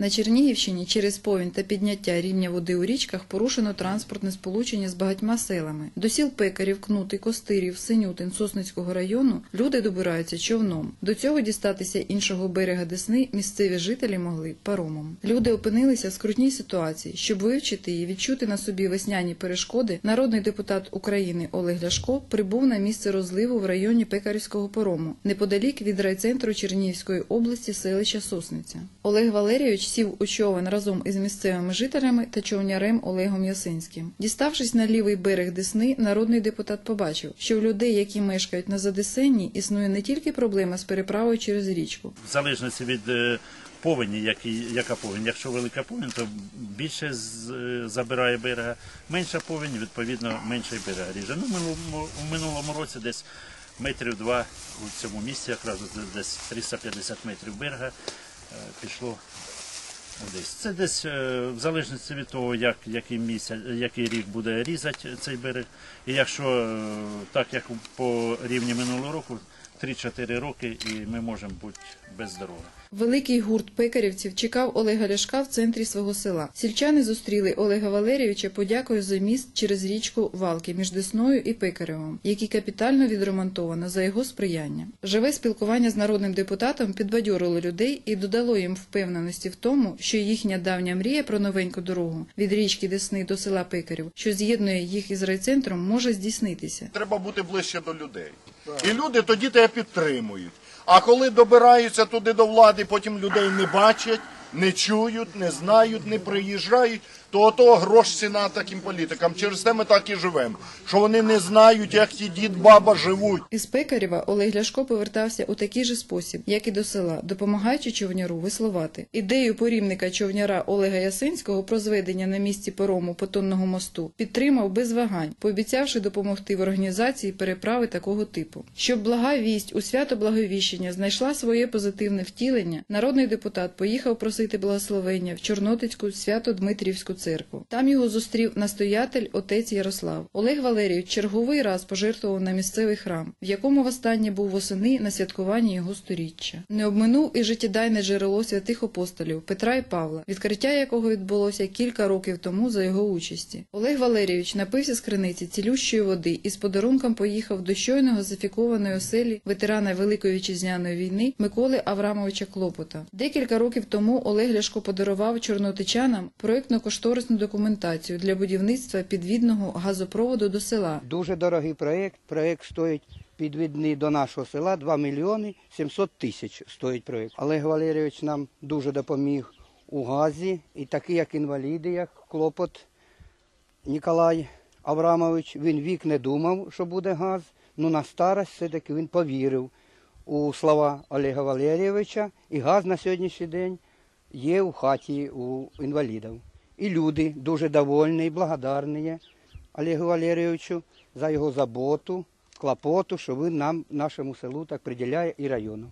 На Чернігівщині через повінь та підняття рівня води у річках порушено транспортне сполучення з багатьма селами. До сіл Пекарів, Кнути, Костирів, Синютин, Сосницького району люди добираються човном. До цього дістатися іншого берега Десни місцеві жителі могли паромом. Люди опинилися в скрутній ситуації. Щоб вивчити і відчути на собі весняні перешкоди, народний депутат України Олег Ляшко прибув на місце розливу в районі Пекарівського парому, неподалік від райцентру Чернігівської області селища Сосниця. Олег Валерійович сів у човен разом із місцевими жителями та човнярем Олегом Ясинським. Діставшись на лівий берег Десни, народний депутат побачив, що в людей, які мешкають на Задесенні, існує не тільки проблема з переправою через річку, В залежності від е, повені, який, яка повінь. Якщо велика повінь, то більше з, е, забирає берега. Менша повінь, відповідно, менше берега ріже. Ну, минулому, в минулому році десь метрів два у цьому місці, якраз десь 350 метрів берега е, пішло десь. Це десь е, в залежності від того, як, який місяць, який рік буде різати цей берег. І якщо е, так, як по рівні минулого року, 3-4 роки, і ми можемо бути без дороги. Великий гурт пекарівців чекав Олега Ляшка в центрі свого села. Сільчани зустріли Олега Валерійовича подякою за міст через річку Валки між Десною і Пекаревом, який капітально відремонтовано за його сприяння. Живе спілкування з народним депутатом підбадьорило людей і додало їм впевненості в тому, що їхня давня мрія про новеньку дорогу від річки Десни до села Пекарів, що з'єднує їх із райцентром, може здійснитися. Треба бути ближче до людей. І люди тоді тебе підтримують. А коли добираються туди до влади, потім людей не бачать, не чують, не знають, не приїжджають, то ото грош ціна таким політикам. Через те ми так і живемо. Що вони не знають, як ті дід, баба живуть. Із Пекарєва Олег Ляшко повертався у такий же спосіб, як і до села, допомагаючи човняру веслувати. Ідею порівника човняра Олега Ясинського про зведення на місці парому потонного мосту підтримав без вагань, пообіцявши допомогти в організації переправи такого типу. Щоб блага вість у свято Благовіщення знайшла своє позитивне втілення, народний депутат поїхав просити благословення в Чорнотицьку свято-Дмитрівську церкву. Там його зустрів настоятель отець Ярослав. Олег Валерійович черговий раз пожертвував на місцевий храм, в якому востаннє був восени на святкуванні його сторіччя. Не обминув і життєдайне джерело святих апостолів Петра і Павла, відкриття якого відбулося кілька років тому за його участі. Олег Валерійович напився з криниці цілющої води і з подарунком поїхав до щойно газифікованої оселі ветерана Великої вітчизняної війни Миколи Аврамовича Клопота. Декілька років тому Олег Ляшко подарував чорнотичанам проєктно-кошторисну документацію для будівництва підвідного газопроводу до села. Дуже дорогий проєкт. Проєкт стоїть підвідний до нашого села 2 мільйони 700 тисяч стоїть проєкт. Олег Валерійович нам дуже допоміг у газі. І такі, як інваліди, як Клопот Ніколай Аврамович, він вік не думав, що буде газ. Ну на старость все-таки він повірив у слова Олега Валерійовича. І газ на сьогоднішній день є у хаті у інвалідів. І люди дуже довольні і благодарні Олегу Валерійовичу за його заботу, клопоту, що він нам, нашому селу, так приділяє і району.